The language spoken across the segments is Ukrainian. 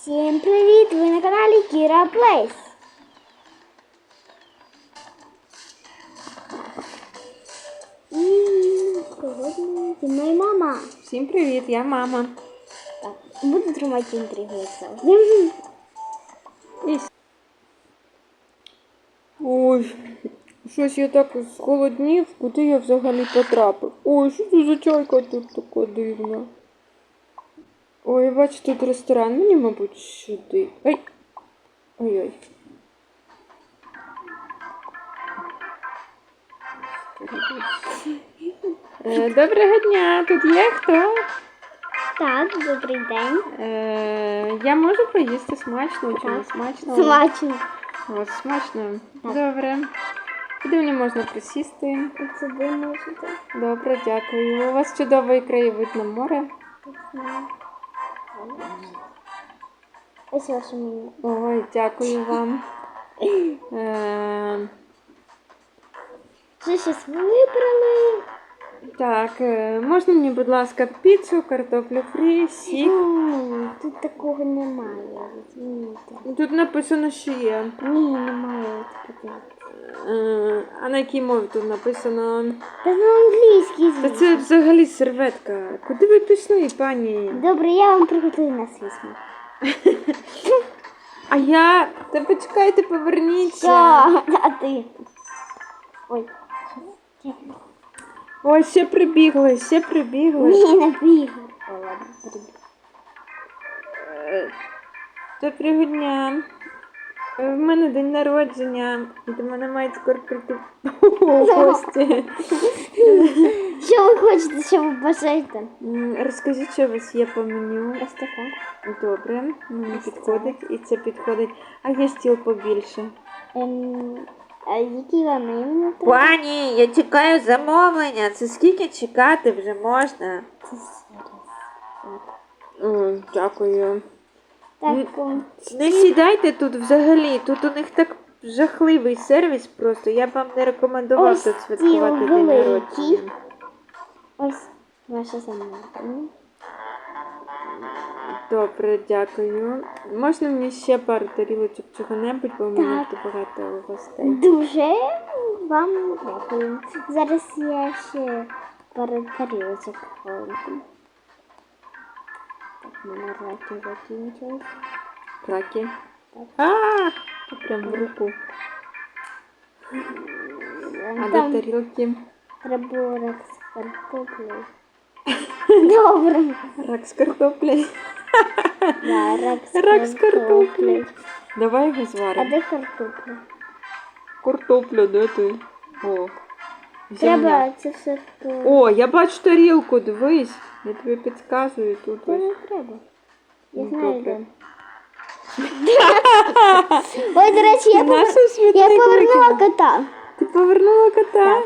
Всім привіт! Ви на каналі Кіра Плейс. І сьогодні зі мною мама. Всім привіт, я мама. Так, буду тримати інтригу, завжди. Ой, щось я так схолоднів, куди я взагалі потрапив. Ой, що це за чайка тут така дивна. Ой, бачу тут ресторан, мені, мабуть, сюди. Ай. Ой-ой. Е, Доброго дня, тут є хто? Так, добрий день. Е, я можу поїсти смачно чи не смачно? Смачно. О, смачно. Добре. Куди мені можна присісти? От сюди можете. Добре, дякую. У вас чудовий краєвид на море. Ось ваше меню. Ой, дякую вам. Е, Що щось вибрали? так, е, можна мені, будь ласка, піцу, картоплю фрі, сік. Тут такого немає. Розумієте? Тут написано, що є. Ні, немає такого. Е, а на якій мові тут написано? Та на англійській Та звісно. це взагалі серветка. Куди ви пішли, пані? Добре, я вам приготую на свій смак. А я. Та почекайте, поверніться. Що? А ти? Ой. Ой, ще прибігли, ще прибігли. Ні, не бігай. О, ладно, В мене день народження, і до мене мають скоро прийти гості. Що ви хочете, що ви бажаєте? М, Розкажіть, що у вас є по меню. Ось така. Добре, мені Ось підходить і це підходить. А є стіл побільше. Ем, а які вам іменно треба? Пані, я чекаю замовлення. Це скільки чекати вже можна? Це зараз. Дякую. Так, Не сідайте тут взагалі. Тут у них так жахливий сервіс просто. Я б вам не рекомендував Ось тут святкувати день народження. ось ваше замовлення. Добре, дякую. Можна мені ще пару тарілочок чого-небудь, бо у мене тут багато гостей. Дуже вам дякую. Зараз я ще пару тарілочок хвилинку. Мене раки закінчились. Краки. Так. А, це прям в руку. А де тарілки? треба рак з картоплею. Добре. Рак з картоплею. Да, рак з з картоплею. Давай його А зваримо. де картопля? Картопля, де ти? О. Треба це все О, я бачу тарілку, дивись. Я тобі підказую тут. Та ось. не треба. Я Ну, знаю, добре. де. Ой, до речі, я, повер... Нашу я повернула викинула. кота. Ти повернула кота?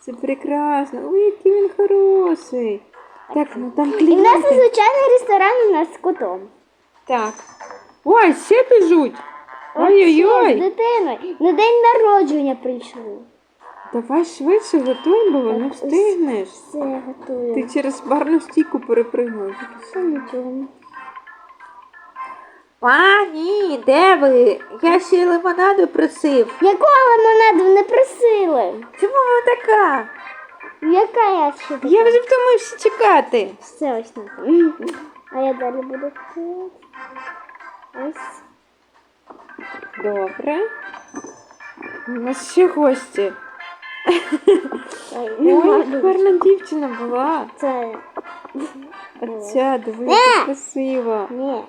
Це прекрасно. Ой, який він хороший. Так, ну там І в нас клієнти. незвичайний ресторан у нас з котом. Так. Ой, ще біжуть. З Ой-ой-ой. дитиною. На день народження прийшли. Давай швидше готуй, бо не встигнеш. Все готую. Ти через барну стійку перепригнув. Все нічого. Пані, де ви? Я ще лимонаду просив. Якого лимонаду не просили? Чому ви така? Яка я ще така? Я вже втомився чекати. Все ось на. А я далі буду тут. Ось. Добре. У нас ще гості. Ой, Ой, гарна дівчина була. Це. Оця, диви, Е! яка красива. Ні.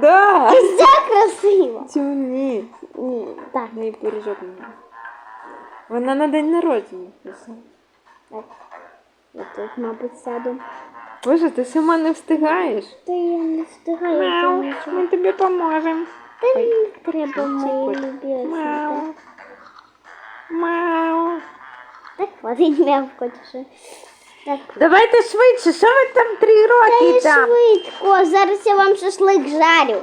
Да. Це красиво. Чому ні? Ні. Так. Дай пиріжок мені. Вона на день народження прийшла. Так. Я тут, мабуть, сяду. Боже, ти сама не встигаєш. Та я не встигаю. Мяу, там нічого. ми тобі поможемо. Та не треба мої любі. Мяу. Мяу. Так, хватить м'явкотіше. Так. Давайте швидше, що ви там три роки не там? швидко, зараз я вам шашлик жарю.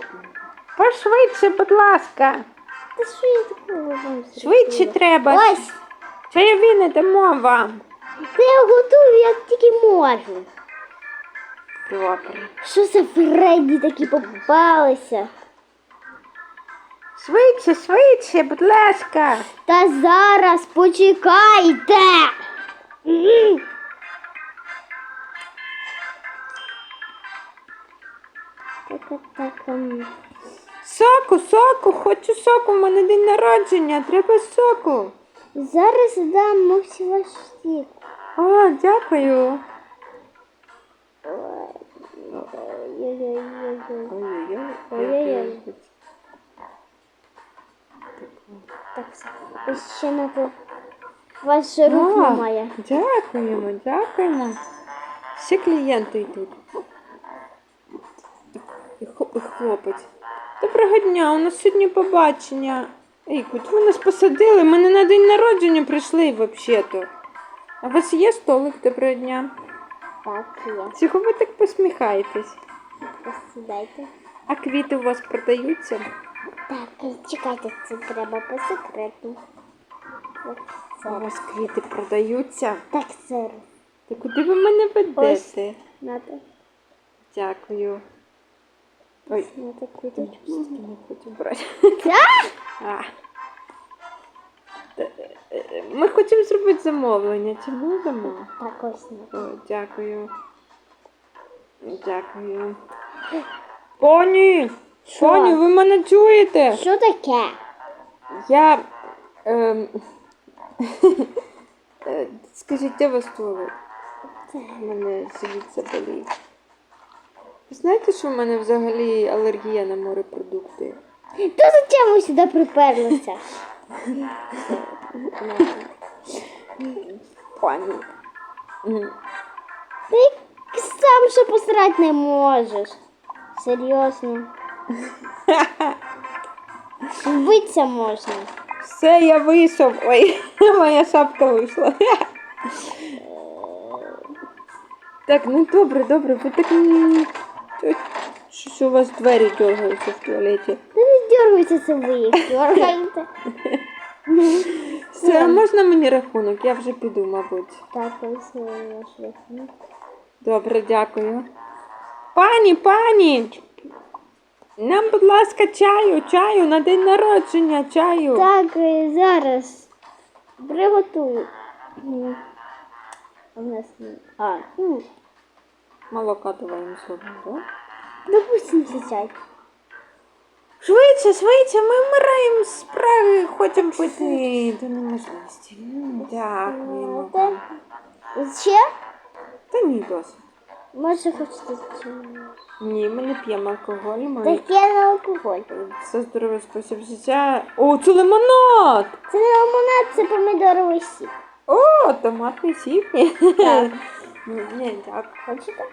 Пошвидше, будь ласка. Та такого вам Швидше треба. Ось, Чайові не дамо вам. та я готую, як тільки можу. Добре. Що за Фредді такі попалися? Швидше, швидше, будь ласка. Та зараз почекайте. Так, так, так. ем. Соку, соку, хочу соку, в мене день народження, треба соку. Зараз дам ваш стік. О, дякую. Ой-ой-ой. Так, все. Ось ще на те. Ваша рук А, немає. Дякуємо, дякуємо. Ще клієнти йдуть. І хлопець. Доброго дня, у нас сьогодні побачення. Ей, куди ви нас посадили? Ми не на день народження прийшли взагалі-то. А у вас є столик доброго дня? Так, є. Чого ви так посміхаєтесь? Посідайте. А квіти у вас продаються? Так, чекайте, це треба по секрету. Так, вас квіти продаються? Так, це. Та куди ви мене ведете? Нате. Дякую. Ой, я квіточку. не хочу брати. А. Е, е, Ми хочемо зробити замовлення. Чи можемо? Так, ось нате. О, дякую. Дякую. Поні! Що? Поні, ви мене чуєте? Що таке? Я. Ем... Скажіть, де ви столик? У мене живіт. Ви знаєте, що в мене взагалі алергія на морепродукти? То зачем ви сюди приперлися? Пані. Ти сам ще посрати не можеш. Серйозно. Вбитися можна. Все, я вийшов. Ой, моя шапка вийшла. Так, ну добре, добре, ви так. Що у вас двері дергаються в туалеті? Та не дергайся це ви їх, дергайте. Все, а можна мені рахунок? Я вже піду, мабуть. Так, ось ваш рахунок. Добре, дякую. Пані, пані! Нам, будь ласка, чаю, чаю на день народження, чаю. Так, е, зараз приготую. А в нас ні. А, ну, Молока давай їм зробимо, так? допустим, це чай. Швидше, швидше, ми вмираємо з спраги, хочемо пити до неможливості. М, Дякуємо. Та- Ще? Та ні, досить. Може хочете чимось? Ні, ми не п'ємо алкоголь, ми Так я на алкоголь. це здоровий спосіб життя. О, це лимонад! Це не лимонад, це помідоровий сік. О, томатний сік. Так. Ні, Ні, дякую. Хочете?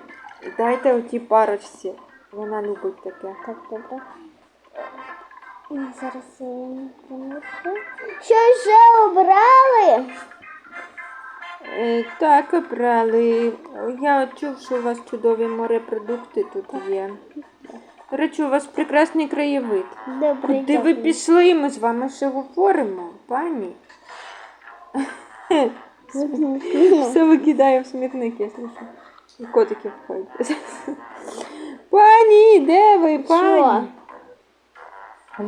Дайте отій парочці. Вона любить таке. Так, добре. Зараз я їм принесу. Що вже обрали? Е, так, обрали. Я чув, що у вас чудові морепродукти тут є. До речі, у вас прекрасний краєвид. Добре, Куди ви пішли? Ми з вами ще говоримо, пані. Все викидаю в смітник, якщо що. І котики входять. Пані, де ви, пані?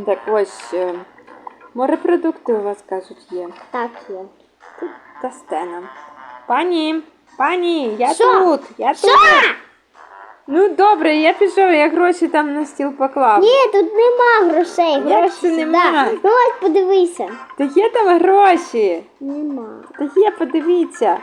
Так ось е, морепродукти у вас кажуть є. Так, є. Та стена. Пані, пані, я Що? тут, я тут. Ну добре, я пішов, я гроші там на стіл поклав. Ні, тут нема грошей. Як Гроші це сюди. нема? Ну ось подивися. Та є там гроші. Нема. Та є, подивіться.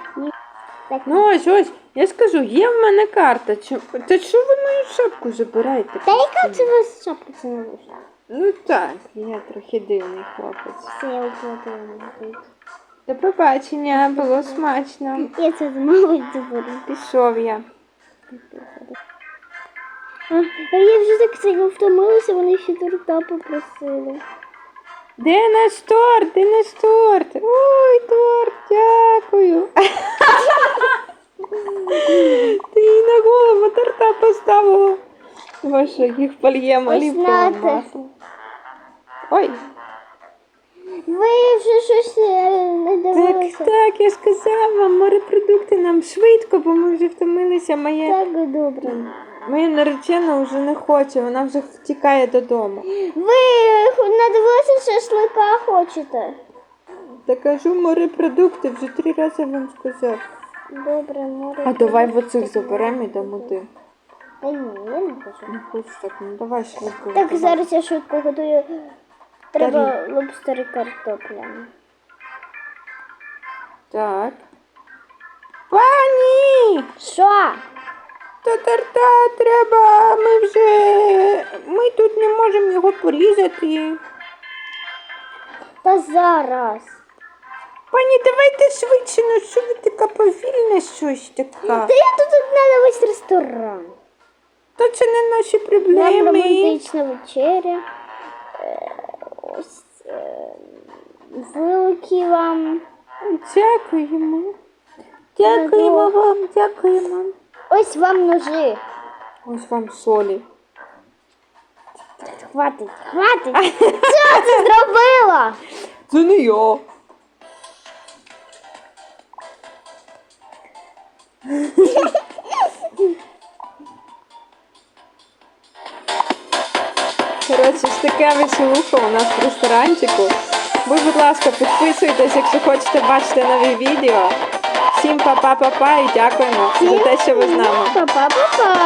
Так, Ну ось ось, я скажу, є в мене карта. Чи... Та що ви мою шапку забираєте? Та яка це у вас шапка це не вийшла? Ну так, я трохи дивний хлопець. Це я оплатила. До побачення, було смачно. Я це замовить забуду. Пішов я. А я вже так сильно втомилася, вони ще торта попросили. Де наш торт? Де наш торт? Ой, торт, дякую. Ти їй на голову торта поставила. Боже, їх польємо Ось ліпком маслом. Ой, Ви вже щось е, не Так, дивилися? так, я ж казала, вам морепродукти нам швидко, бо ми вже втомилися. Моє, Так, добре. моя наречена вже не хоче, вона вже втікає додому. Ви надивилися шашлика хочете? Та кажу морепродукти, вже три рази вам сказав. Добре, море. А давай в оцих заберемо і дамо ти. Та ні, я не хочу. Не хочеш так, ну давай швидко. Так, зараз я швидко готую. Треба лобстер і картопля. Так. Пані! Що? Та тарта треба, ми вже. Ми тут не можемо його порізати. Та зараз. Пані, давайте швидше, ну що ви така повільна щось така? Та я тут одна на весь ресторан. Та це не наші Нам проблеми. романтична вечеря. Е, Ось е, вилки вам. Дякуємо. Дякуємо вам, дякуємо. Ось вам ножи. Ось вам солі. Хватить, хватить. Що ти зробила? Це не я. Коротше, ж таке веселуха у нас в ресторанчику. Ви, будь ласка, підписуйтесь, якщо хочете бачити нові відео. Всім па-па-па-па і дякуємо за те, що ви з нами. Па-па-па-па.